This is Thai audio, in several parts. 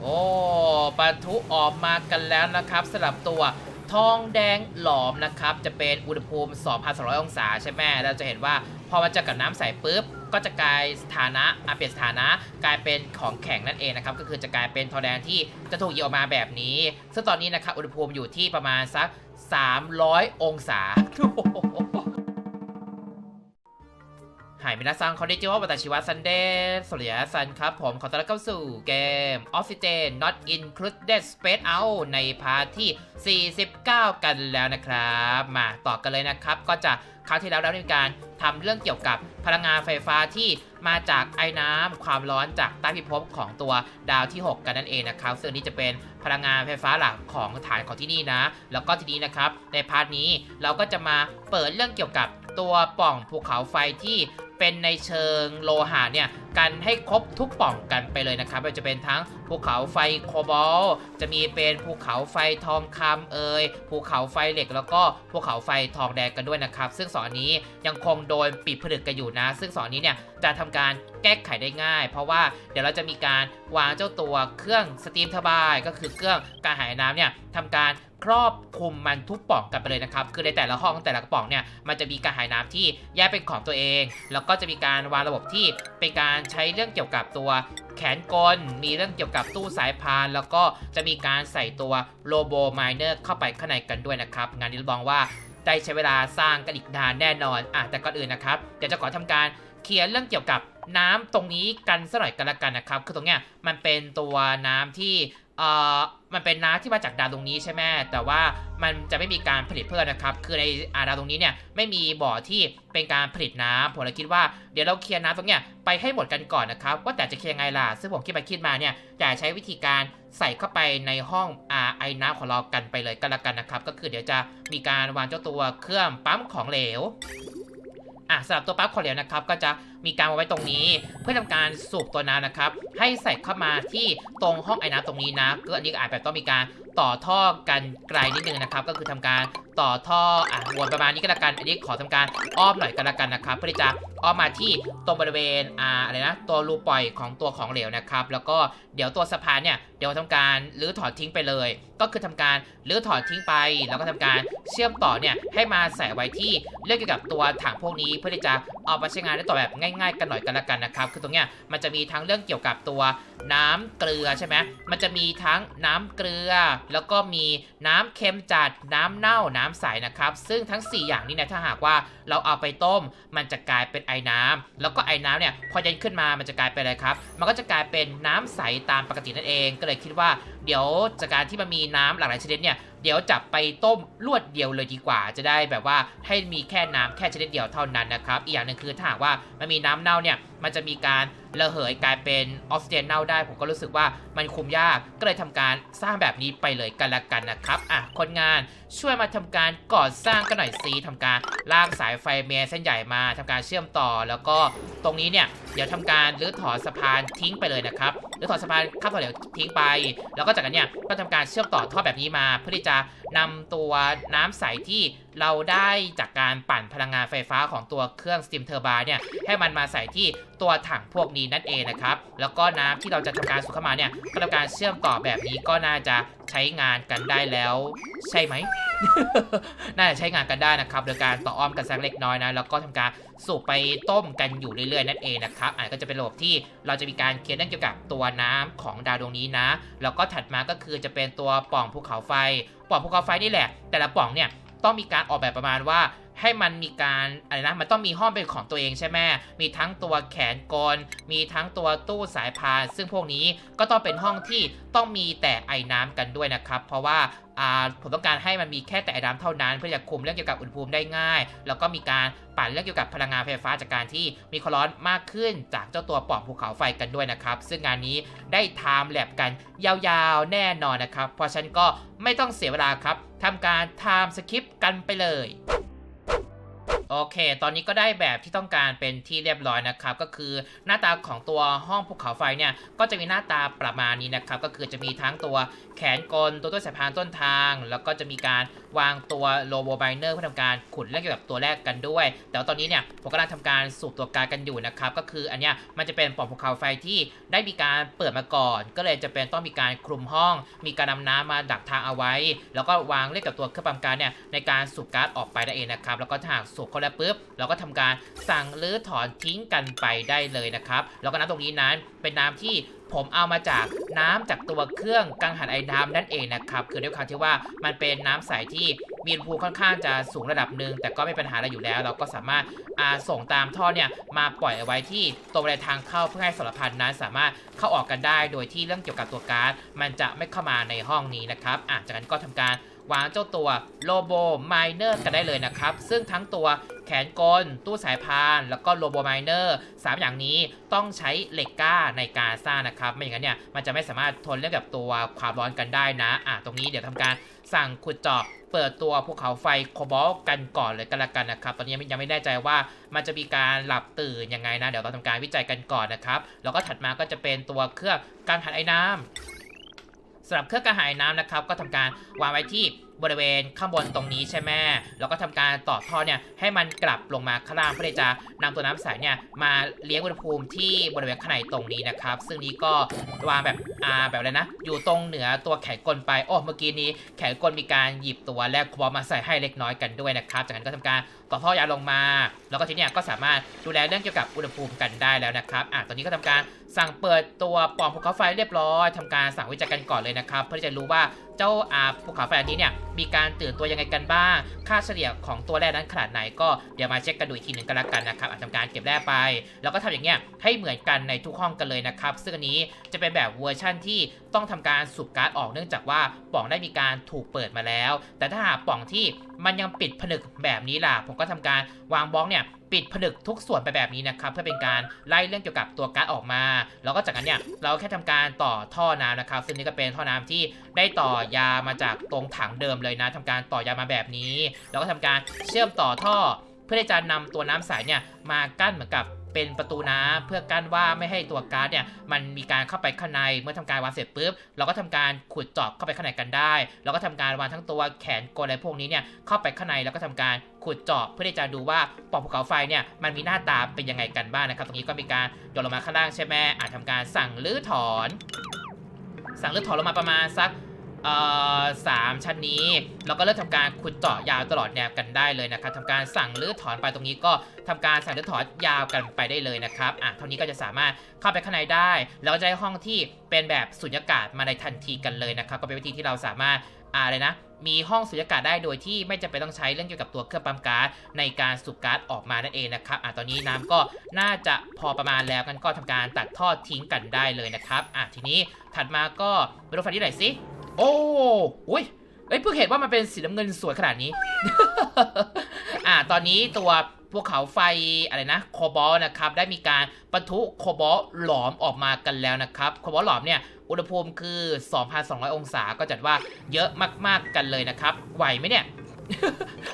โอ้ปะทุออกมากันแล้วนะครับสำหรับตัวทองแดงหลอมนะครับ จะเป็นอุณหภูมิ 2,200 องศาใช่ไหมเราจะเห็นว่าพอมันเจะกับน้ำใสปุ๊บ ก็จะกลายสถานะอะเปลี่ยนสถานะกลายเป็นของแข็งนั่นเองนะครับ ก็คือจะกลายเป็นทองแดงที่จะถูกหยิบออกมาแบบนี้ ซึ่งตอนนี้นะครับอุณหภูมิอยู่ที่ประมาณสัก 300 องศา หายมินาซังคอนดิจิววัตชิวะซันเดย์สวัสดีซันครับ ผมขอต้อนรับเข้าสู่เกม Oxygen Not Included Space Out ในพาร์ทที่ 49 กันแล้วนะครับ มาต่อกันเลยนะครับ ก็จะคราวที่แล้วเราได้มีการทำเรื่องเกี่ยวกับพลังงานไฟฟ้าที่มาจากไอ้น้ำความร้อนจากใต้พิภพของตัวดาวที่ 6 กันนั่นเองนะครับ ซึ่งนี่จะเป็นพลังงานไฟฟ้าหลักของฐานของที่นี่นะ แล้วก็ทีนี้นะครับในพาร์ทนี้เราก็จะมาเปิดเรื่องเกี่ยวกับตัวป่องภูเขาไฟที่ เป็นในเชิงโลหะเนี่ยกันให้ครบทุกป่องกันไปเลยนะครับไม่ว่าจะเป็นทั้งภูเขาไฟโคบอลจะมีเป็นภูเขาไฟทองคำเอ่ยภูเขาไฟเหล็กแล้วก็ภูเขาไฟทองแดงกันด้วยนะครับ ซึ่งสองอันนี้ยังคงโดนปิดผลึกกันอยู่นะ ซึ่งสองอันนี้เนี่ยจะทำการแก้ไขได้ง่าย เพราะว่าเดี๋ยวเราจะมีการวางเจ้าตัวเครื่องสตรีมทบายก็คือเครื่องการหายน้ำเนี่ยทำการครอบคลุมมันทุกป่องกันไปเลยนะครับ คือในแต่ละห้องแต่ละป่องเนี่ยมันจะมีการหายน้ำที่แยกเป็นของตัวเอง แล้วก็จะมีการวางระบบที่เป็นการใช้เรื่องเกี่ยวกับตัวแขนกล มีเรื่องเกี่ยวกับตู้สายพาน แล้วก็จะมีการใส่ตัวโลโบไมเนอร์เข้าไปข้างในกันด้วยนะครับ งานนี้รับรองว่าได้ใช้เวลาสร้างกันอีกนานแน่นอนอะแต่ก่อนอื่นนะครับ เดี๋ยวจะขอทำการเคลียร์เรื่องเกี่ยวกับน้ำตรงนี้กันสักหน่อยกันละกันนะครับ คือตรงเนี้ยมันเป็นตัวน้ำที่เอ่อ มันเป็นน้ำที่มาจากดาวตรงนี้ใช่ไหมแต่ว่ามันจะไม่มีการผลิตเพิ่มนะครับ คือในอาดาวตรงนี้เนี่ยไม่มีบ่อที่เป็นการผลิตน้ำผมเลยคิดว่าเดี๋ยวเราเคลียร์น้ำตรงเนี้ยไปให้หมดกันก่อนนะครับ ว่าแต่จะเคลียร์ไงล่ะ ซึ่งผมคิดไปคิดมาเนี่ยอยากใช้วิธีการใส่เข้าไปในห้องอาไอ้น้ำของเรากันไปเลยกันละกันนะครับ ก็คือเดี๋ยวจะมีการวางเจ้าตัวเครื่องปั๊มของเหลวอะสำหรับตัวปั๊มของเหลวนะครับก็จะมีการวางไว้ตรงนี้ เพื่อทำการสูบตัวน้ำนะครับให้ใส่เข้ามาที่ตรงห้องไอ้น้ำตรงนี้นะก็อันนี้ก็อาจแบบต้องมีการต่อท่อกันไกลนิดนึงนะครับ ก็คือทำการต่อท่ออะวนประมาณนี้ก็แล้วกัน อันนี้ขอทำการอ้อมหน่อยก็แล้วกันนะครับ เพื่อที่จะอ้อมมาที่ตรงบริเวณอ่าอะไรนะ ตัวรูปล่อยของตัวของเหลวนะครับ แล้วก็เดี๋ยวตัวสะพานเนี่ยเดี๋ยวทำการรื้อถอดทิ้งไปเลย ก็คือทำการรื้อถอดทิ้งไป แล้วก็ทำการเชื่อมต่อเนี่ยให้มาใส่ไว้ที่เรื่องเกี่ยวกับตัวถังพวกนี้ เพื่อที่จะเอามาใช้งานได้ต่อแบบง่ายๆกันหน่อยกันละกันนะครับ คือตรงเนี้ยมันจะมีทั้งเรื่องเกี่ยวกับตัวน้ำเกลือใช่ไหมมันจะมีทั้งน้ำเกลือ แล้วก็มีน้ำเค็มจัดน้ำเน่าน้ำใสนะครับ ซึ่งทั้ง 4 อย่างนี้เนี่ยถ้าหากว่าเราเอาไปต้ม มันจะกลายเป็นไอ้น้ำแล้วก็ไอ้น้ำเนี่ยพอเย็นขึ้นมามันจะกลายเป็นอะไรครับ มันก็จะกลายเป็นน้ำใสตามปกตินั่นเอง ก็เลยคิดว่าเดี๋ยวจากการที่มันมีน้ำหลากหลายชนิดเนี่ย เดี๋ยวจับไปต้มลวดเดียวเลยดีกว่า จะได้แบบว่าให้มีแค่น้ำแค่ชนิดเดียวเท่านั้นนะครับ อีกอย่างหนึ่งคือถ้าหากว่ามันมีน้ำเน่าเนี่ยมันจะมีการระเหยกลายเป็นออกซิเจนเน่าได้ ผมก็รู้สึกว่ามันคุมยากก็เลยทำการสร้างแบบนี้ไปเลยกันละกันนะครับอะคนงานช่วยมาทำการก่อสร้างกันหน่อยสิทำการลากสายไฟเมนเส้นใหญ่มาทำการเชื่อมต่อแล้วก็ตรงนี้เนี่ยเดี๋ยวทำการรื้อถอนสะพานทิ้งไปเลยนะครับรื้อถอนสะพานข้ามถนนทิ้งไป แล้วก็จากนั้นเนี่ยก็ทำการเชื่อมต่อท่อแบบนี้มาเพื่อที่จะ นำตัวน้ำใสที่เราได้จากการปั่นพลังงานไฟฟ้าของตัวเครื่องสตีมเทอร์บาเนี่ยให้มันมาใส่ที่ตัวถังพวกนี้นั่นเองนะครับ แล้วก็น้ำที่เราจะทำการสูบเข้ามาเนี่ยก็ทำการเชื่อมต่อแบบนี้ก็น่าจะใช้งานกันได้แล้ว ใช่ไหมน่าจะใช้งานกันได้นะครับ โดยการต่ออ้อมกันสักเล็กน้อยนะแล้วก็ทำการสูบไปต้มกันอยู่เรื่อยๆนั่นเองนะครับอันก็จะเป็นระบบที่เราจะมีการเคลียร์เรื่องเกี่ยวกับตัวน้ำของดาวดวงนี้นะ แล้วก็ถัดมาก็คือจะเป็นตัวป่องภูเขาไฟ ปล่องภูเขาไฟนี่แหละ แต่ละปล่องเนี่ยต้องมีการออกแบบประมาณว่า ให้มันมีการอะไรนะ มันต้องมีห้องเป็นของตัวเองใช่ไหมมีทั้งตัวแขนกล มีทั้งตัวตู้สายพาน ซึ่งพวกนี้ก็ต้องเป็นห้องที่ต้องมีแต่ไอ้น้ำกันด้วยนะครับ เพราะว่าผมต้องการให้มันมีแค่แต่ไอ้น้ำเท่านั้น เพื่อจะคุมเรื่องเกี่ยวกับอุณหภูมิได้ง่าย แล้วก็มีการปั่นเรื่องเกี่ยวกับพลังงานไฟฟ้าจากการที่มีความร้อนมากขึ้นจากเจ้าตัวปองภูเขาไฟกันด้วยนะครับ ซึ่งงานนี้ได้ไทม์แลบกันยาวๆแน่นอนนะครับ เพราะฉันก็ไม่ต้องเสียเวลาครับทำการไทม์สคริปต์กันไปเลย โอเค ตอนนี้ก็ได้แบบที่ต้องการเป็นที่เรียบร้อยนะครับ ก็คือหน้าตาของตัวห้องภูเขาไฟเนี่ย ก็จะมีหน้าตาประมาณนี้นะครับ ก็คือจะมีทั้งตัวแขนกล ตัวต้นสายพานต้นทาง แล้วก็จะมีการวางตัวโลโบไบเนอร์เพื่อทำการขุดเรื่องเกี่ยวกับตัวแรกกันด้วย แต่ว่าตอนนี้เนี่ยผมกำลังทำการสูบตัวการกันอยู่นะครับ ก็คืออันเนี้ยมันจะเป็นปล่องภูเขาไฟที่ได้มีการเปิดมาก่อน ก็เลยจะเป็นต้องมีการคลุมห้อง มีการนำน้ำมาดักทางเอาไว้ แล้วก็วางเล่นกับตัวเครื่องปั๊มการเนี่ยในการสูบก๊าซออกไปนั่นเองนะครับ แล้วก็ถ้าหากสูบเขาแล้วปุ๊บ เราก็ทำการสั่งหรือถอนทิ้งกันไปได้เลยนะครับ แล้วก็น้ำตรงนี้นั้นเป็นน้ำที่ผมเอามาจากน้ำจากตัวเครื่องกังหันไอ้น้ำนั่นเองนะครับ คือด้วยความที่ว่ามันเป็นน้ำใสที่มีอุณหภูมิค่อนข้างจะสูงระดับหนึ่งแต่ก็ไม่เป็นปัญหาอะไรอยู่แล้ว เราก็สามารถาส่งตามท่อเนี่ยมาปล่อยเอาไว้ที่ตรงบริเวณทางเข้าเพื่อให้สารพันนั้น สามารถเข้าออกกันได้ โดยที่เรื่องเกี่ยวกับตัวก๊าซมันจะไม่เข้ามาในห้องนี้นะครับอะจากนั้นก็ทำการ วางเจ้าตัวโลโบไมเนอร์กันได้เลยนะครับ ซึ่งทั้งตัวแขนกล ตู้สายพาน แล้วก็โลโบไมเนอร์สามอย่างนี้ต้องใช้เหล็กกล้าในการสร้างนะครับ ไม่อย่างนั้นเนี่ยมันจะไม่สามารถทนเรื่องกับตัวความร้อนกันได้นะอะตรงนี้เดี๋ยวทำการสั่งขุดเจาะเปิดตัวภูเขาไฟโคบอลกันก่อนเลยกันละกันนะครับ ตอนนี้ยังไม่ยังไม่แน่ใจว่ามันจะมีการหลับตื่นยังไงนะ เดี๋ยวเราทำการวิจัยกันก่อนนะครับ แล้วก็ถัดมาก็จะเป็นตัวเครื่องกังหันไอ้น้ำ สำหรับเครื่องกังหันไอ้น้ำนะครับ ก็ทำการวางไว้ที่ บริเวณข้างบนตรงนี้ใช่ไหมแล้วก็ทำการต่อท่อเนี่ยให้มันกลับลงมาข้างล่างเพื่อที่จะนำตัวน้ำใสเนี่ยมาเลี้ยงอุณหภูมิที่บริเวณข้างในตรงนี้นะครับ ซึ่งนี้ก็วางแบบอ่าแบบอะไรนะ อยู่ตรงเหนือตัวแขนกลไปโอ้เมื่อกี้นี้แขนกลมีการหยิบตัวแรกคอมาใส่ให้เล็กน้อยกันด้วยนะครับ จากนั้นก็ทำการต่อท่อยาวลงมา แล้วก็ทีเนี้ยก็สามารถดูแลเรื่องเกี่ยวกับอุณหภูมิกันได้แล้วนะครับอะตอนนี้ก็ทำการสั่งเปิดตัวปล่องภูเขาไฟเรียบร้อยทำการสั่งวิจัยกันก่อนเลยนะครับ เพื่อที่จะรู้ว่า เจ้าอาภูเขาไฟอันนี้เนี่ยมีการตื่นตัวยังไงกันบ้าง ค่าเฉลี่ยของตัวแร่นั้นขนาดไหนก็เดี๋ยวมาเช็คกันดูอีกทีหนึ่งก็แล้วกันนะครับอะทำการเก็บแร่ไป แล้วก็ทำอย่างเงี้ยให้เหมือนกันในทุกห้องกันเลยนะครับ ซึ่งอันนี้จะเป็นแบบเวอร์ชั่นที่ต้องทำการสูบก๊าซออกเนื่องจากว่าปล่องได้มีการถูกเปิดมาแล้ว แต่ถ้าหากปล่องที่มันยังปิดผนึกแบบนี้ล่ะ ผมก็ทำการวางบล็อกเนี่ย ปิดผนึกทุกส่วนไปแบบนี้นะครับเพื่อเป็นการไล่เรื่องเกี่ยวกับตัวก๊าซออกมา แล้วก็จากนั้นเนี่ยเราแค่ทำการต่อท่อน้ำนะครับ ซึ่งนี่ก็เป็นท่อน้ำที่ได้ต่อยามาจากตรงถังเดิมเลยนะทำการต่อยามาแบบนี้ แล้วก็ทำการเชื่อมต่อท่อ เพื่อที่จะนำตัวน้ำใสเนี่ยมากั้นเหมือนกับเป็นประตูน้ำเพื่อกั้นว่าไม่ให้ตัวก๊าซเนี่ยมันมีการเข้าไปข้างในเมื่อทำการวางเสร็จปุ๊บเราก็ทำการขุดเจาะเข้าไปข้างในกันได้แล้วก็ทำการวางทั้งตัวแขนกลอะไรพวกนี้เนี่ยเข้าไปข้างในแล้วก็ทำการ ขุดเจาะเพื่อที่จะดูว่าปล่องภูเขาไฟเนี่ยมันมีหน้าตาเป็นยังไงกันบ้างนะครับ ตรงนี้ก็มีการโยนลงมาข้างล่างใช่ไหมอาจทำการสั่งรื้อถอน สั่งรื้อถอนลงมาประมาณสักสามชั้นนี้เราก็เริ่มทำการขุดเจาะยาวตลอดแนวกันได้เลยนะครับทำการสั่งรื้อถอนไปตรงนี้ก็ทำการสั่งรื้อถอนยาวกันไปได้เลยนะครับอะเท่านี้ก็จะสามารถเข้าไปข้างในได้ แล้วก็จะได้ห้องที่เป็นแบบสุญญากาศมาในทันทีกันเลยนะครับ ก็เป็นวิธีที่เราสามารถ อ่าอะไรนะมีห้องสุญญากาศได้โดยที่ไม่จำเป็นต้องใช้เรื่องเกี่ยวกับตัวเครื่องปั๊มก๊าซในการสูบก๊าซออกมานั่นเองนะครับอะตอนนี้น้ำก็น่าจะพอประมาณแล้วกันก็ทำการตัดท่อทิ้งกันได้เลยนะครับอะทีนี้ถัดมาก็ไปดูไฟที่ไหนสิโอ้อุ้ยเอ้ยเพิ่งเห็นว่ามันเป็นสีน้ำเงินสวยขนาดนี้ อ่า ตอนนี้ตัว ภูเขาไฟอะไรนะโคบอลนะครับได้มีการปะทุโคบอลหลอมออกมากันแล้วนะครับโคบอลหลอมเนี่ยอุณหภูมิคือ 2,200 องศาก็จัดว่าเยอะมากๆกันเลยนะครับ ไหวไหมเนี่ย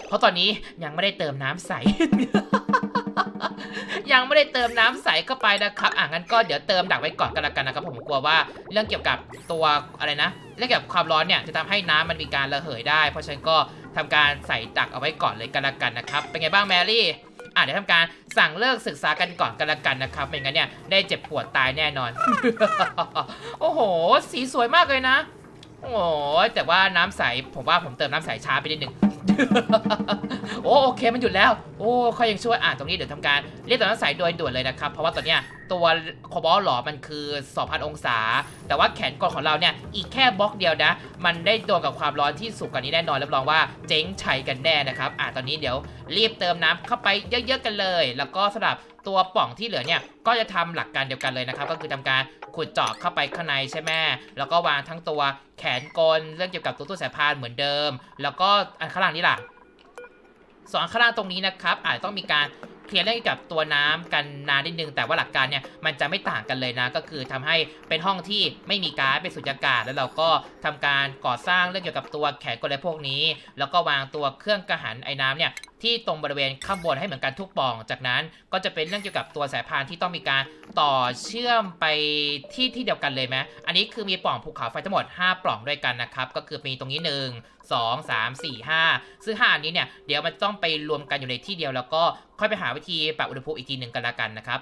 เพราะตอนนี้ยังไม่ได้เติมน้ำใส ยังไม่ได้เติมน้ำใสเข้าไปนะครับอะงั้นก็เดี๋ยวเติมดักไว้ก่อนกันละกันนะครับผมกลัวว่าเรื่องเกี่ยวกับตัวอะไรนะเรื่องเกี่ยวกับความร้อนเนี่ยจะทำให้น้ำมันมีการระเหยได้ เพราะฉะนั้นก็ทำการใส่ดักเอาไว้ก่อนเลยกันละกันนะครับเป็นไงบ้างแมรี่อะเดี๋ยวทำการสั่งเลิกศึกษากันก่อนกันละกันนะครับไม่งั้นเนี่ยได้เจ็บปวดตายแน่นอน โอ้โห สีสวยมากเลยนะ โอ้โหแต่ว่าน้ำใสผมว่าผมเติมน้ำใสช้าไปนิดหนึ่ง โอ้โอเคมันหยุดแล้ว โอ้เขายังช่วยอ่านตรงนี้เดี๋ยวทำการเรียกตัวจสายโดยด่วนเลยนะครับ เพราะว่าตอนเนี้ยตัวโคบอลหลอมันคือ 2,000 องศา แต่ว่าแขนกลของเราเนี่ย อีกแค่บล็อกเดียวนะ มันได้โดนกับความร้อนที่สูงกว่านี้แน่นอนรับรองว่าเจ๊งชัยกันแน่นะครับ อ่าตอนนี้เดี๋ยวรีบเติมน้ำเข้าไปเยอะๆกันเลย แล้วก็สำหรับตัวป่องที่เหลือเนี่ย ก็จะทำหลักการเดียวกันเลยนะครับ ก็คือทำการขุดเจาะเข้าไปข้างในใช่ไหมแล้วก็วางทั้งตัวแขนกลเรื่องเกี่ยวกับตัวตู้สายพานเหมือนเดิม แล้วก็อันข้างล่างนี่ล่ะสองข้างล่างตรงนี้นะครับอาจต้องมีการ เคลียร์เรื่องเกี่ยวกับตัวน้ำกันนานนิดนึง แต่ว่าหลักการเนี่ยมันจะไม่ต่างกันเลยนะ ก็คือทำให้เป็นห้องที่ไม่มีก๊าซเป็นสุญญากาศ แล้วเราก็ทำการก่อสร้างเรื่องเกี่ยวกับตัวแขนกละไรพวกนี้ แล้วก็วางตัวเครื่องกระหันไอ้น้ำเนี่ยที่ตรงบริเวณข้างบนให้เหมือนกันทุกปล่อง จากนั้นก็จะเป็นเรื่องเกี่ยวกับตัวสายพานที่ต้องมีการต่อเชื่อมไปที่ที่เดียวกันเลยไหมอันนี้คือมีปล่องภูเขาไฟทั้งหมด 5 ปล่องด้วยกันนะครับ ก็คือมีตรงนี้ 1 2 3 4 5 ซึ่ง5อันนี้เนี่ยเดี๋ยวมันต้องไปรวมกันอยู่ในที่เดียวแล้วก็ค่อยไปหาวิธีปรับอุณหภูมิอีกทีหนึ่งกันละกันนะครับ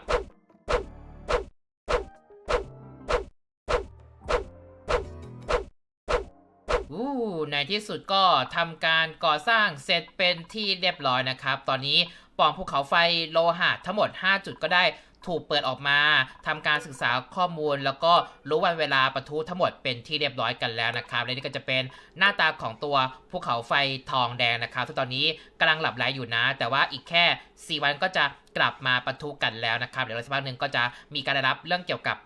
อู้ในที่สุดก็ทำการก่อสร้างเสร็จเป็นที่เรียบร้อยนะครับ ตอนนี้ปล่องภูเขาไฟโลหะทั้งหมด 5 จุดก็ได้ ถูกเปิดออกมาทำการศึกษาข้อมูล แล้วก็รู้วันเวลาประทุทั้งหมดเป็นที่เรียบร้อยกันแล้วนะครับและนี่ก็จะเป็นหน้าตาของตัวภูเขาไฟทองแดงนะครับซึ่งตอนนี้กำลังหลับไหลอยู่นะ แต่ว่าอีกแค่ 4 วันก็จะ กลับมาปะทุกันแล้วนะครับเดี๋ยวสักพักหนึ่งก็จะมีการได้รับเรื่องเกี่ยวกับ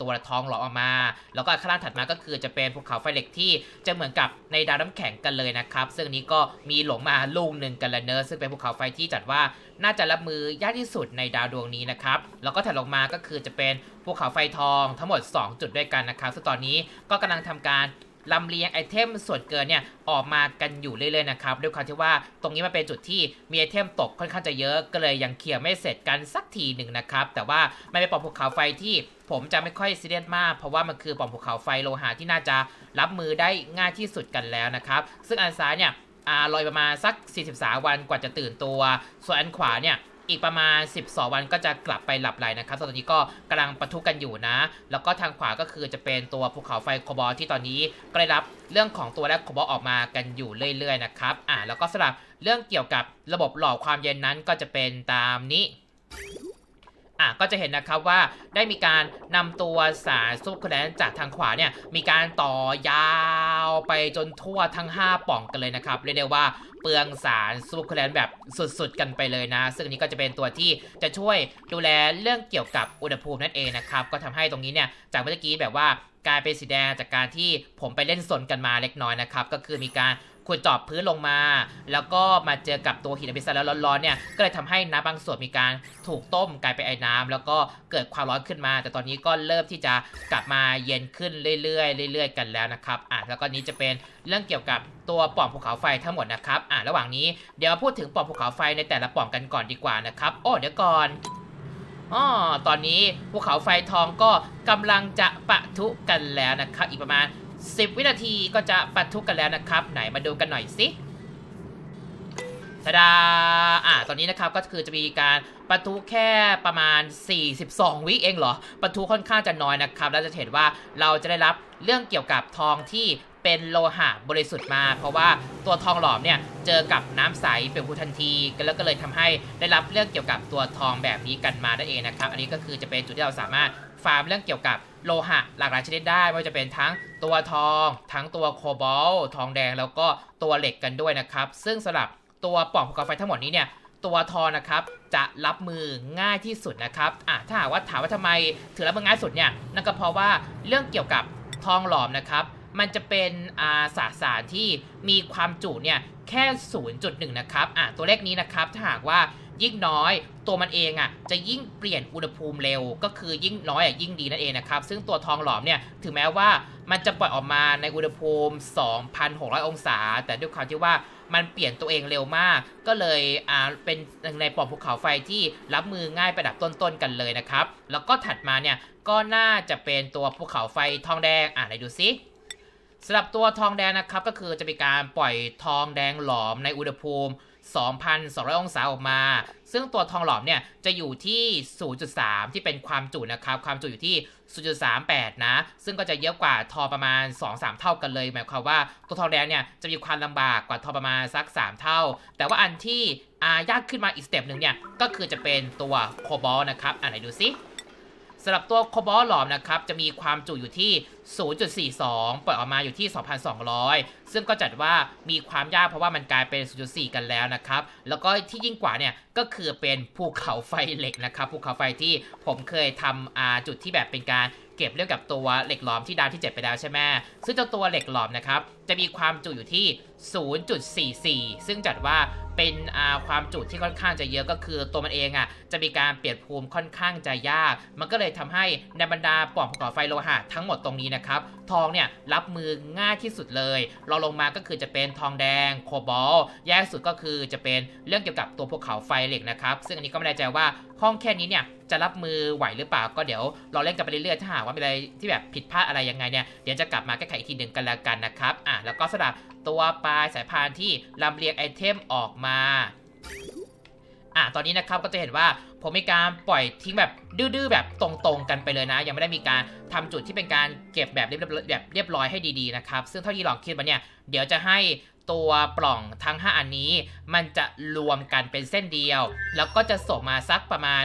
ตัวทองหล่อออกมา แล้วก็ข้างล่างถัดมาก็คือจะเป็นภูเขาไฟเหล็กที่จะเหมือนกับในดาวน้ำแข็งกันเลยนะครับ ซึ่งนี้ก็มีหลงมาลูกหนึ่งกันแล้วเนอะซึ่งเป็นภูเขาไฟที่จัดว่าน่าจะรับมือยากที่สุดในดาวดวงนี้นะครับแล้วก็ถัดลงมาก็คือจะเป็นภูเขาไฟทองทั้งหมด 2 จุดด้วยกันนะครับซึ่งตอนนี้ก็กำลังทำการ ลำเลียงไอเทมส่วนเกินเนี่ยออกมากันอยู่เรื่อยๆนะครับด้วยความที่ว่าตรงนี้มันเป็นจุดที่มีไอเทมตกค่อนข้างจะเยอะก็เลยยังเคลียร์ไม่เสร็จกันสักทีหนึ่งนะครับแต่ว่าไมันเป็นปองภูเขาไฟที่ผมจะไม่ค่อยซีเรียสมาก เพราะว่ามันคือปองภูเขาไฟโลหะที่น่าจะรับมือได้ง่ายที่สุดกันแล้วนะครับซึ่งอันซ้ายเนี่ยอลอยประมาณสัก 43 วันกว่าจะตื่นตัว ส่วนอันขวาเนี่ย อีกประมาณ 12 วันก็จะกลับไปหลับไหลนะครับตอนนี้ก็กำลังปะทุกันอยู่นะ แล้วก็ทางขวาก็คือจะเป็นตัวภูเขาไฟโคบอลที่ตอนนี้ก็ได้รับเรื่องของตัวแรกโคบอลออกมากันอยู่เรื่อยๆนะครับอ่าแล้วก็สำหรับเรื่องเกี่ยวกับระบบหล่อความเย็นนั้นก็จะเป็นตามนี้ อะก็จะเห็นนะครับว่าได้มีการนำตัวสารซุปเปอร์แลนจากทางขวาเนี่ยมีการต่อยาวไปจนทั่วทั้ง 5 ป่องกันเลยนะครับเรียกได้ว่าเปลืองสารซุปเปอร์แลนแบบสุดๆ กันไปเลยนะ ซึ่งอันนี้ก็จะเป็นตัวที่จะช่วยดูแลเรื่องเกี่ยวกับอุณหภูมินั่นเองนะครับ ก็ทำให้ตรงนี้เนี่ย จากเมื่อกี้แบบว่ากลายเป็นสีแดงจากการที่ผมไปเล่นสนกันมาเล็กน้อยนะครับ ก็คือมีการ ขุดเจอบพื้นลงมา แล้วก็มาเจอกับตัวหินอภิษแล้วร้อนๆเนี่ยก็เลยทำให้น้ำบางส่วนมีการถูกต้มกลายเป็นไอ้น้ำแล้วก็เกิดความร้อนขึ้นมา แต่ตอนนี้ก็เริ่มที่จะกลับมาเย็นขึ้นเรื่อยๆเรื่อยๆ กันแล้วนะครับอะแล้วก็นี้จะเป็นเรื่องเกี่ยวกับตัวปล่องภูเขาไฟทั้งหมดนะครับอะระหว่างนี้เดี๋ยวพูดถึงปล่องภูเขาไฟในแต่ละปล่องกันก่อนดีกว่านะครับโอ้เดี๋ยวก่อนอ๋อตอนนี้ภูเขาไฟทองก็กำลังจะปะทุกันแล้วนะครับ อีกประมาณ 10 วินาทีก็จะปะทุกันแล้วนะครับ ไหนมาดูกันหน่อยสิทาดาอ่า ตอนนี้นะครับ ก็คือจะมีการปะทุแค่ประมาณ 42 วิเองเหรอปะทุค่อนข้างจะน้อยนะครับ แล้วจะเห็นว่าเราจะได้รับเรื่องเกี่ยวกับทองที่เป็นโลหะบริสุทธิ์มา เพราะว่าตัวทองหลอมเนี่ย เจอกับน้ำใสเป็นภูทันทีก็แล้วก็เลยทำให้ได้รับเรื่องเกี่ยวกับตัวทองแบบนี้กันมานั่นเองนะครับ อันนี้ก็คือจะเป็นจุดที่เราสามารถฟาร์มเรื่องเกี่ยวกับ โลหะหลากหลายชนิดได้ไม่ว่าจะเป็นทั้งตัวทอง ทั้งตัวโคบอลทองแดงแล้วก็ตัวเหล็กกันด้วยนะครับ ซึ่งสำหรับตัวปล่องภูเขาไฟทั้งหมดนี้เนี่ยตัวทองนะครับจะรับมือง่ายที่สุดนะครับอะถ้าหากว่าถามว่าทำไมถึงรับมือง่ายสุดเนี่ยนั่นก็เพราะว่าเรื่องเกี่ยวกับทองหลอมนะครับมันจะเป็นอาสสารที่มีความจุเนี่ยแค่ 0.1 นะครับอะตัวเลขนี้นะครับถ้าหากว่า ยิ่งน้อยตัวมันเองอะจะยิ่งเปลี่ยนอุณหภูมิเร็ว ก็คือยิ่งน้อยอะยิ่งดีนั่นเองนะครับ ซึ่งตัวทองหลอมเนี่ยถึงแม้ว่ามันจะปล่อยออกมาในอุณหภูมิ 2,600 องศา แต่ด้วยความที่ว่ามันเปลี่ยนตัวเองเร็วมาก ก็เลยอ่าเป็นหนึ่งในปล่องภูเขาไฟที่รับมือง่ายประดับต้นๆกันเลยนะครับ แล้วก็ถัดมาเนี่ยก็น่าจะเป็นตัวภูเขาไฟทองแดงอ่าไหนดูซิสำหรับตัวทองแดงนะครับก็คือจะมีการปล่อยทองแดงหลอมในอุณหภูมิ 2,200 องศาออกมา ซึ่งตัวทองหลอมเนี่ยจะอยู่ที่ 0.3 ที่เป็นความจุนะครับ ความจุอยู่ที่ 0.38 นะ ซึ่งก็จะเยอะกว่าทองประมาณ 2-3 เท่ากันเลย หมายความว่าตัวทองแดงเนี่ยจะมีความลำบากกว่าทองประมาณสัก 3 เท่า แต่ว่าอันที่ายากขึ้นมาอีกสเต็ปหนึ่งเนี่ย ก็คือจะเป็นตัวโคบอลนะครับ อ่านไหนดูซิ สำหรับตัวโคบอลหลอมนะครับจะมีความจุอยู่ที่ 0.42 ปล่อยออกมาอยู่ที่ 2,200 ซึ่งก็จัดว่ามีความยากเพราะว่ามันกลายเป็น 0.4 กันแล้วนะครับ แล้วก็ที่ยิ่งกว่าเนี่ยก็คือเป็นภูเขาไฟเหล็กนะครับภูเขาไฟที่ผมเคยทำอาจุดที่แบบเป็นการเก็บเรื่องกับตัวเหล็กหลอมที่ดาวที่ 7 ไปแล้วใช่ไหมซึ่งเจ้าตัวเหล็กหลอมนะครับ จะมีความจุอยู่ที่ 0.44 ซึ่งจัดว่าเป็นความจุที่ค่อนข้างจะเยอะก็คือตัวมันเองอะจะมีการเปลี่ยนภูมิค่อนข้างจะยาก มันก็เลยทำให้ในบรรดาปล่องภูเขาไฟโลหะทั้งหมดตรงนี้นะครับ ทองเนี่ยรับมือง่ายที่สุดเลยรองลงมาก็คือจะเป็นทองแดง โคบอลต์แย่สุดก็คือจะเป็นเรื่องเกี่ยวกับตัวภูเขาไฟเหล็กนะครับ ซึ่งอันนี้ก็ไม่แน่ใจว่าห้องแค่นี้เนี่ยจะรับมือไหวหรือเปล่าก็เดี๋ยวเราเล่นกันไปเรื่อยๆถ้าหากว่ามีอะไรที่แบบผิดพลาดอะไรยังไงเนี่ยเดี๋ยวจะกลับมาแก้ไขอีกทีหนึ่งกันแล้วกันนะครับอะแล้วก็สำหรับตัวปลายสายพานที่ลำเลียงไอเทมออกมาอะตอนนี้นะครับก็จะเห็นว่าผมมีการปล่อยทิ้งแบบดื้อๆแบบตรงๆกันไปเลยนะ ยังไม่ได้มีการทำจุดที่เป็นการเก็บแบบเรียบแบบเรียบร้อยให้ดีๆนะครับ ซึ่งเท่าที่ลองคิดมาเนี่ยเดี๋ยวจะให้ตัวปล่องทั้ง 5 อันนี้ มันจะรวมกันเป็นเส้นเดียว แล้วก็จะส่งมาสักประมาณ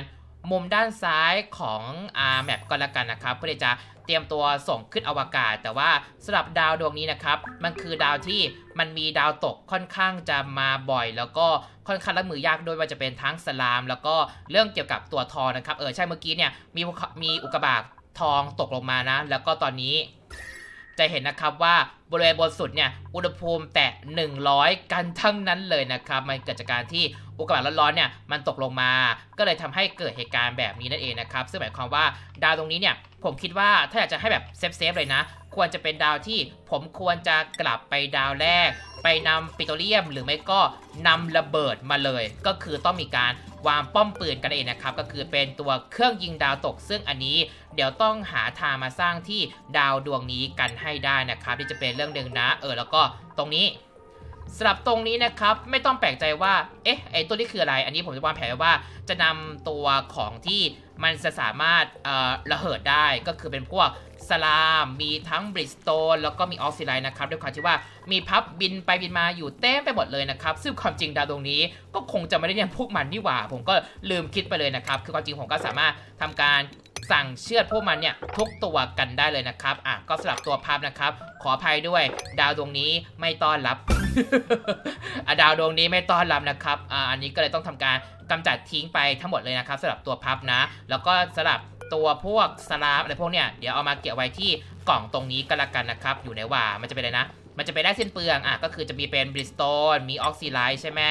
มุมด้านซ้ายของอาแมปก็แล้วกันนะครับ เพื่อที่จะเตรียมตัวส่งขึ้นอวกาศ แต่ว่าสำหรับดาวดวงนี้นะครับ มันคือดาวที่มันมีดาวตกค่อนข้างจะมาบ่อย แล้วก็ค่อนข้างรับมือยากด้วยว่าจะเป็นทั้งสลาม แล้วก็เรื่องเกี่ยวกับตัวทองนะครับเออใช่เมื่อกี้เนี่ยมีมีอุกกาบาตทองตกลงมานะ แล้วก็ตอนนี้จะเห็นนะครับว่าบริเวณบนสุดเนี่ยอุณหภูมิแตะ100 กันทั้งนั้นเลยนะครับ มันเกิดจากการที่ อุกกาบาตร้อนๆเนี่ยมันตกลงมา ก็เลยทำให้เกิดเหตุการณ์แบบนี้นั่นเองนะครับ ซึ่งหมายความว่าดาวตรงนี้เนี่ยผมคิดว่าถ้าอยากจะให้แบบเซฟๆเลยนะ ควรจะเป็นดาวที่ผมควรจะกลับไปดาวแรก ไปนำปิโตรเลียม หรือไม่ก็นำระเบิดมาเลย ก็คือต้องมีการวางป้อมปืนกันเองนะครับ ก็คือเป็นตัวเครื่องยิงดาวตก ซึ่งอันนี้เดี๋ยวต้องหาทางมาสร้างที่ดาวดวงนี้กันให้ได้นะครับที่จะเป็นเรื่องหนึ่งนะ เออแล้วก็ตรงนี้ สำหรับตรงนี้นะครับไม่ต้องแปลกใจว่า เอ๊ะไอ้ตัวนี้คืออะไร อันนี้ผมจะวางแผนไว้ว่า จะนำตัวของที่มันจะสามารถระเหิดได้ก็คือเป็นพวกสลาม มีทั้งบริสโตนแล้วก็มีออกซิไลน์นะครับด้วยความที่ว่ามีพับบินไปบินมาอยู่เต็มไปหมดเลยนะครับ ซึ่งความจริงดาวดวงนี้ก็คงจะไม่ได้เนี่ยพวกมันนี่หว่า ผมก็ลืมคิดไปเลยนะครับ คือความจริงผมก็สามารถทำการ สั่งเชือดพวกมันเนี่ยทุกตัวกันได้เลยนะครับ อะก็สลับตัวพับนะครับ ขออภัยด้วย ดาวดวงนี้ไม่ต้อนรับอะดาวดวงนี้ไม่ต้อนรับนะครับอ่าอันนี้ก็เลยต้องทำการกำจัดทิ้งไปทั้งหมดเลยนะครับสำหรับตัวพับนะ แล้วก็สลับตัวพวกสลาฟอะไรพวกเนี้ยเดี๋ยวเอามาเก็บไว้ที่กล่องตรงนี้ก็แล้วกันนะครับ อยู่ในว่ามันจะเป็นอะไรนะมันจะไปได้เส้นเปลือง อะ ก็คือจะมีเป็นบริสโตน มีออกซิไลท์ใช่ไหม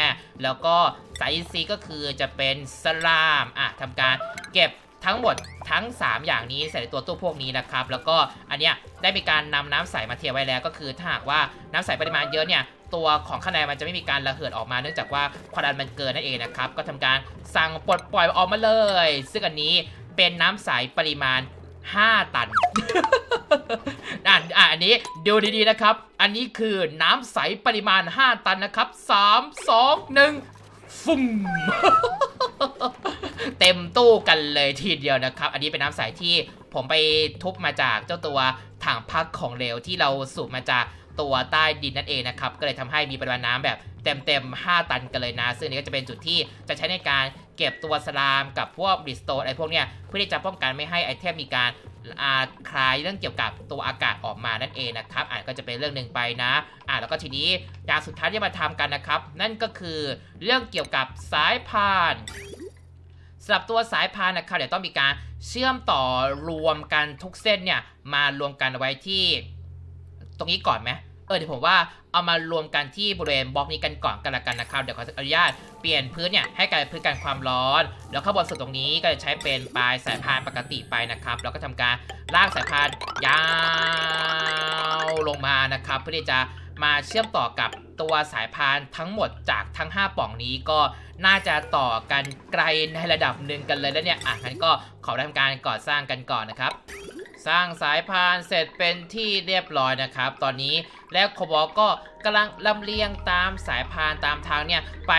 แล้วก็สายอินทรีก็คือจะเป็นสลาม อะทำการเก็บ ทั้งหมดทั้ง 3 อย่างนี้ใส่ในตัวตู้พวกนี้นะครับ แล้วก็อันเนี้ยได้มีการนำน้ำใสมาเทไว้แล้ว ก็คือถ้าหากว่าน้ำใสปริมาณเยอะเนี่ยตัวของข้างในมันจะไม่มีการระเหิดออกมาเนื่องจากว่าความดันมันเกินนั่นเองนะครับก็ทำการสั่งปลดปล่อยออกมาเลย ซึ่งอันนี้เป็นน้ำใสปริมาณ 5 ตันอะอะอันนี้ดูดีๆนะครับ อันนี้คือน้ำใสปริมาณ 5 ตันนะครับ 3 2 1 ฟุ่ม เต็มตู้กันเลยทีเดียวนะครับ อันนี้เป็นน้ำใสที่ผมไปทุบมาจากเจ้าตัวถังพักของเหลวที่เราสูบมาจากตัวใต้ดินนั่นเองนะครับ ก็เลยทำให้มีปริมาณน้ำแบบเต็มๆ 5 ตันกันเลยนะ ซึ่งนี้ก็จะเป็นจุดที่จะใช้ในการเก็บตัวสลามกับพวกบริสโตนอะไรพวกเนี้ยเพื่อที่จะป้องกันไม่ให้ไอเทมมีการาคลายเรื่องเกี่ยวกับตัวอากาศออกมานั่นเองนะครับอ่าก็จะเป็นเรื่องหนึ่งไปนะอ่าแล้วก็ทีนี้อย่างสุดท้ายที่มาทำกันนะครับ นั่นก็คือเรื่องเกี่ยวกับสายพาน สำหรับตัวสายพานนะครับเดี๋ยวต้องมีการเชื่อมต่อรวมกันทุกเส้นเนี่ยมารวมกันไว้ที่ ตรงนี้ก่อนไหมเออเดี๋ยวผมว่าเอามารวมกันที่บริเวณบล็อกนี้กันก่อนกันละกันนะครับเดี๋ยวขออนุญาตเปลี่ยนพื้นเนี่ยให้กลายเป็นพื้นกันความร้อน แล้วข้างบนสุดตรงนี้ก็จะใช้เป็นปลายสายพานปกติไปนะครับแล้วก็ทำการลากสายพานยาวลงมานะครับ เพื่อที่จะ มาเชื่อมต่อกับตัวสายพานทั้งหมดจากทั้ง 5 ป่องนี้ก็น่าจะต่อกันไกลในระดับหนึ่งกันเลยแล้วเนี่ยอะงั้นก็ขอทำการก่อสร้างกันก่อนนะครับ สร้างสายพานเสร็จเป็นที่เรียบร้อยนะครับ ตอนนี้แล้วโคบอก็กำลังลำเลียงตามสายพานตามทางเนี่ยไป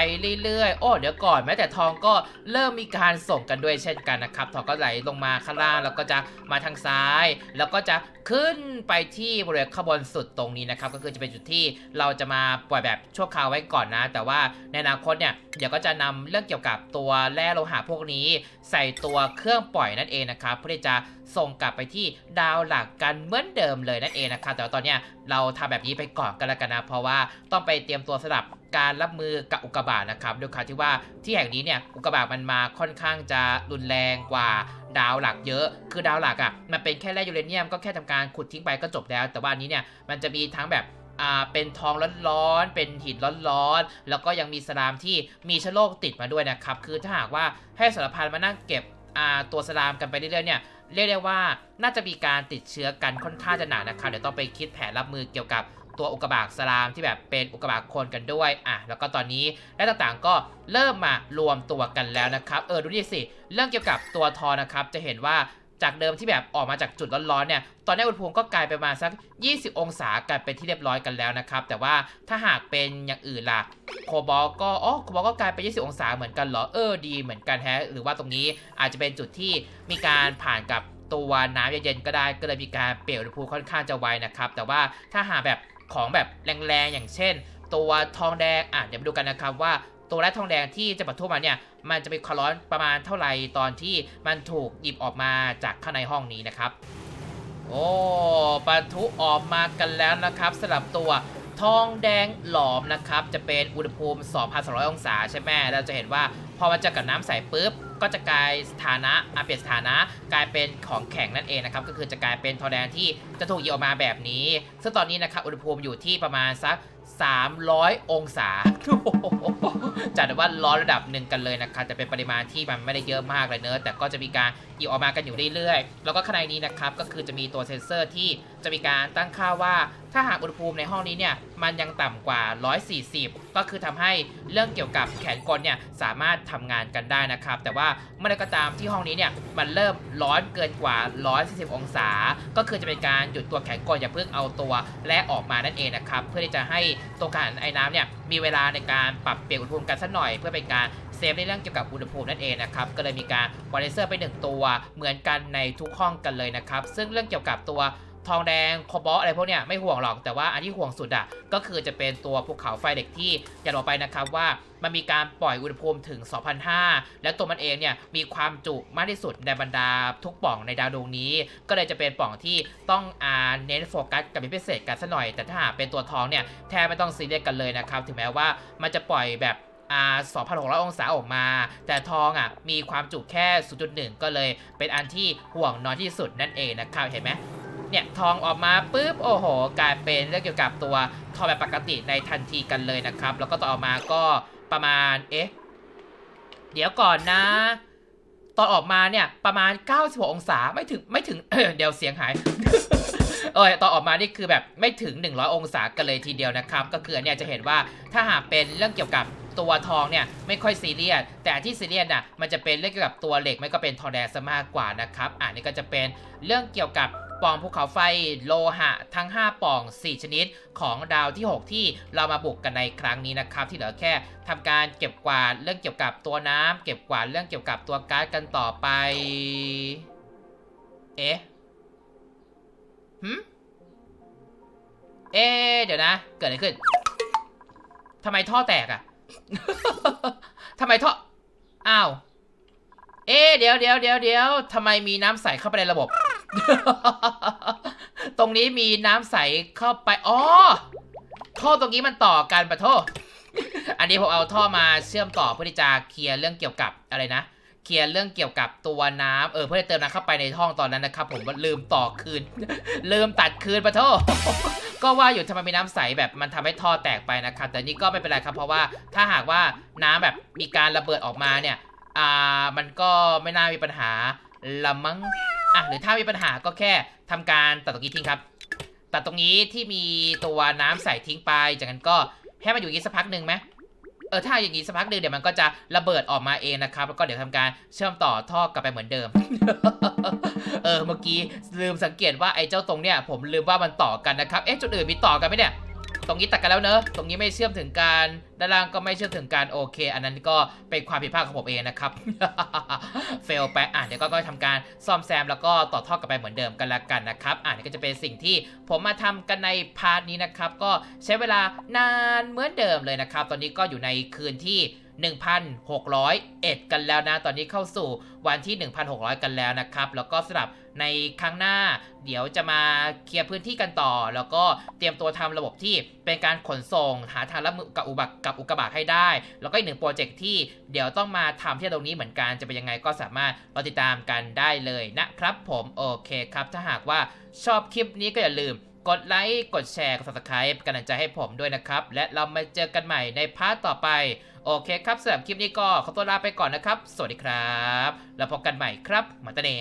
เรื่อยๆ โอ้เดี๋ยวก่อนแม้แต่ทองก็เริ่มมีการส่งกันด้วยเช่นกันนะครับทองก็ไหลลงมาข้างล่างแล้วก็จะมาทางซ้าย แล้วก็จะขึ้นไปที่บริเวณข้างบนสุดตรงนี้นะครับ ก็คือจะเป็นจุดที่เราจะมาปล่อยแบบชั่วคราวไว้ก่อนนะ แต่ว่าในอนาคตเนี่ยเดี๋ยวก็จะนำเรื่องเกี่ยวกับตัวแร่โลหะพวกนี้ ใส่ตัวเครื่องปล่อยนั่นเองนะครับเพื่อที่จะ ส่งกลับไปที่ดาวหลักกันเหมือนเดิมเลยนั่นเองนะครับแต่ว่าตอนเนี้ยเราทำแบบนี้ไปก่อนกันล้วกันนะเพราะว่าต้องไปเตรียมตัวสำหรับการรับมือกับอุกกาบาตนะครับด้วยความที่ว่าที่แห่งนี้เนี่ยอุกกาบาตมันมาค่อนข้างจะรุนแรงกว่าดาวหลักเยอะ คือดาวหลักอะ่ะมันเป็นแค่แร่ยูเรเนียมก็แค่ทำการขุดทิ้งไปก็จบแล้ว แต่ว่าอันนี้เนี่ยมันจะมีทั้งแบบอ่าเป็นทองร้อนๆ เป็นหินร้อนๆ แล้วก็ยังมีสลามที่มีชื้อโรคติดมาด้วยนะครับ คือถ้าหากว่าให้สารพันมานั่งเก็บ ตัวสลามกันไปเรื่อยๆเนี่ยเรียกได้ว่าน่าจะมีการติดเชื้อกันค่อนข้างจะหนานะครับเดี๋ยวต้องไปคิดแผนรับมือเกี่ยวกับตัวอุกกาบาตสลามที่แบบเป็นอุกกาบาตคนกันด้วยอะแล้วก็ตอนนี้และต่างๆก็เริ่มมารวมตัวกันแล้วนะครับ เออดูนี่สิ เรื่องเกี่ยวกับตัวทอนะครับ จะเห็นว่า จากเดิมที่แบบออกมาจากจุดร้อนๆเนี่ย ตอนนี้อุณหภูมิก็กลายไปประมาณสัก 20 องศากันเป็นที่เรียบร้อยกันแล้วนะครับ แต่ว่าถ้าหากเป็นอย่างอื่นล่ะ โคบอลก็อ๋อโคบอลก็กลายเป็น 20 องศาเหมือนกันเหรอ เออ ดีเหมือนกันแฮะ หรือว่าตรงนี้อาจจะเป็นจุดที่มีการผ่านกับตัวน้ำเย็นๆก็ได้ ก็เลยมีการเปลี่ยนอุณหภูมิค่อนข้างจะไวนะครับ แต่ว่าถ้าหากแบบของแบบแรงๆอย่างเช่น ตัวทองแดง อะ เดี๋ยวมาดูกันนะครับว่า ตัวแร่ทองแดงที่จะปะทุมาเนี่ยมันจะมีความร้อนประมาณเท่าไหร่ตอนที่มันถูกหยิบออกมาจากข้างในห้องนี้นะครับ โอ้ปะทุออกมากันแล้วนะครับสำหรับตัวทองแดงหลอมนะครับ จะเป็นอุณหภูมิ 2,200 องศาใช่ไหมเราจะเห็นว่าพอมันเจะกับน้ำใสปุ๊บ ก็จะกลายสถานะอะเปลี่ยนสถานะกลายเป็นของแข็งนั่นเองนะครับ ก็คือจะกลายเป็นทองแดงที่จะถูกหยิบออกมาแบบนี้ ซึ่งตอนนี้นะครับอุณหภูมิอยู่ที่ประมาณสัก 300 องศา จัดว่าร้อนระดับหนึ่งกันเลยนะครับแต่เป็นปริมาณที่มันไม่ได้เยอะมากเลยเนอะแต่ก็จะมีการหยิบออกมากันอยู่เรื่อยๆ แล้วก็ข้างในนี้นะครับ ก็คือจะมีตัวเซนเซอร์ที่จะมีการตั้งค่าว่า ถ้าหากอุณหภูมิในห้องนี้เนี่ย มันยังต่ำกว่า 140 ก็คือทำให้เรื่องเกี่ยวกับแขนกลเนี่ยสามารถทำงานกันได้นะครับ แต่ว่าเมื่อใดก็ตามที่ห้องนี้เนี่ยมันเริ่มร้อนเกินกว่า 140 องศา ก็คือจะเป็นการหยุดตัวแขนกลอย่าเพิ่งเอาตัวแร่ออกมานั่นเองนะครับเพื่อที่จะให้ตัวการไอ้น้ำเนี่ยมีเวลาในการปรับเปลี่ยนอุณหภูมิกันสักหน่อยเพื่อเป็นการเซฟในเรื่องเกี่ยวกับอุณหภูมินั่นเองนะครับก็เลยมีการวอลเลเซอร์ไปหนึ่งตัวเหมือนกันในทุกห้องกันเลยนะครับซึ่งเรื่องเกี่ยวกับตัว ทองแดงโคบอลอะไรพวกเนี้ยไม่ห่วงหรอกแต่ว่าอันที่ห่วงสุดอะก็คือจะเป็นตัวภูเขาไฟเด็กที่อย่างบอกไปนะครับว่ามันมีการปล่อยอุณหภูมิถึง 2,500 และตัวมันเองเนี่ยมีความจุมากที่สุดในบรรดาทุกป่องในดาวดวงนี้ ก็เลยจะเป็นป่องที่ต้องอ่าเน้นโฟกัสกับเป็นพิเศษกันสักหน่อย แต่ถ้าหากเป็นตัวทองเนี่ยแทบไม่ต้องซีเรียสกันเลยนะครับถึงแม้ว่ามันจะปล่อยแบบอ่า2,600 องศาออกมา แต่ทองอะมีความจุแค่ 0.1 ก็เลยเป็นอันที่ห่วงน้อยที่สุดนั่นเองนะครับเห็นไหม เนี่ยทองออกมาปุ๊บโอ้โหกลายเป็นเรื่องเกี่ยวกับตัวทองแบบปกติในทันทีกันเลยนะครับ แล้วก็ต่อมาก็ประมาณเอ๊ะเดี๋ยวก่อนนะ ตอนออกมาเนี่ยประมาณ 96 องศาไม่ถึงไม่ถึงเดี๋ยวเสียงหายเออตอนออกมานี่คือแบบไม่ถึง 100 องศากันเลยทีเดียวนะครับ ก็คือเนี้ยจะเห็นว่าถ้าหากเป็นเรื่องเกี่ยวกับตัวทองเนี่ยไม่ค่อยซีเรียสแต่ที่ซีเรียสน่ะมันจะเป็นเรื่องเกี่ยวกับตัวเหล็กไม่ก็เป็นทองแดงซะมากกว่านะครับอ่านี่ก็จะเป็นเรื่องเกี่ยวกับ ป่องภูเขาไฟโลหะทั้ง 5ป่อง 4 ชนิดของดาวที่ 6 ที่เรามาบุกกันในครั้งนี้นะครับ ที่เหลือแค่ทำการเก็บกวาดเรื่องเกี่ยวกับตัวน้ำเก็บกวาดเรื่องเกี่ยวกับตัวก๊าซกันต่อไปเอ๊ะหืมเอ๊เดี๋ยวนะ เกิดอะไรขึ้นทำไมท่อแตกอะทำไมท่อ อ้าว เอ๊เดี๋ยวเดี๋ยวเดี๋ยวเดี๋ยวทำไมมีน้ำใสเข้าไปในระบบ ตรงนี้มีน้ำใสเข้าไป อ๋อ ท่อตรงนี้มันต่อกันปะโทษอันนี้ผมเอาท่อมาเชื่อมต่อเพื่อที่จะเคลียร์เรื่องเกี่ยวกับอะไรนะ เคลียร์เรื่องเกี่ยวกับตัวน้ำเออเพื่อจะเติมน้ำเข้าไปในท่อตอนนั้นนะครับ ผมลืมต่อคืน ลืมตัดคืนปะโทษก็ว่าอยู่ทำไมมีน้ำใสแบบมันทำให้ท่อแตกไปนะครับ แต่นี่ก็ไม่เป็นไรครับ เพราะว่าถ้าหากว่าน้ำแบบมีการระเบิดออกมาเนี่ย อ่า มันก็ไม่น่ามีปัญหาละมั้ง อะหรือถ้ามีปัญหาก็แค่ทำการตัดตรงนี้ทิ้งครับ ตัดตรงนี้ที่มีตัวน้ำใส่ทิ้งไป จากนั้นก็ให้มันอยู่อย่างนี้สักพักหนึ่งไหมเออถ้าอย่างนี้สักพักหนึ่งเดี๋ยวมันก็จะระเบิดออกมาเองนะครับ แล้วก็เดี๋ยวทำการเชื่อมต่อท่อกลับไปเหมือนเดิม เออเมื่อกี้ลืมสังเกตว่าไอ้เจ้าตรงเนี้ยผมลืมว่ามันต่อกันนะครับ เอ๊ะจุดอื่นมีต่อกันไหมเนี่ย ตรงนี้ตัดกันแล้วเนอะตรงนี้ไม่เชื่อมถึงกันด้านล่างก็ไม่เชื่อมถึงกันโอเค อันนั้นก็เป็นความผิดพลาดของผมเองนะครับเฟลไปอะเดี๋ยวก็ก็ทำการซ่อมแซมแล้วก็ต่อท่อกลับไปเหมือนเดิมกันละกันนะครับอะนี่ก็จะเป็นสิ่งที่ผมมาทำกันในพาร์ทนี้นะครับ ก็ใช้เวลานานเหมือนเดิมเลยนะครับ ตอนนี้ก็อยู่ในคืนที่1,601 กันแล้วนะ ตอนนี้เข้าสู่วันที่ 1,600 กันแล้วนะครับ แล้วก็สำหรับ ในครั้งหน้า เดี๋ยวจะมาเคลียร์พื้นที่กันต่อ แล้วก็เตรียมตัวทำระบบที่เป็นการขนส่ง หาทางรับมือกับอุบัติกับอุกกาบาตให้ได้ แล้วก็อีกหนึ่งโปรเจกต์ที่เดี๋ยวต้องมาทำที่ตรงนี้เหมือนกันจะเป็นยังไงก็สามารถรอติดตามกันได้เลยนะครับผมโอเคครับ ถ้าหากว่าชอบคลิปนี้ก็อย่าลืมกดไลค์ กดแชร์ กด subscribe เป็นกำลังใจให้ผมด้วยนะครับ และเรามาเจอกันใหม่ในพาร์ทต่อไป โอเคครับสำหรับคลิปนี้ก็ขอตัวลาไปก่อนนะครับ สวัสดีครับ แล้วพบกันใหม่ครับมาตเน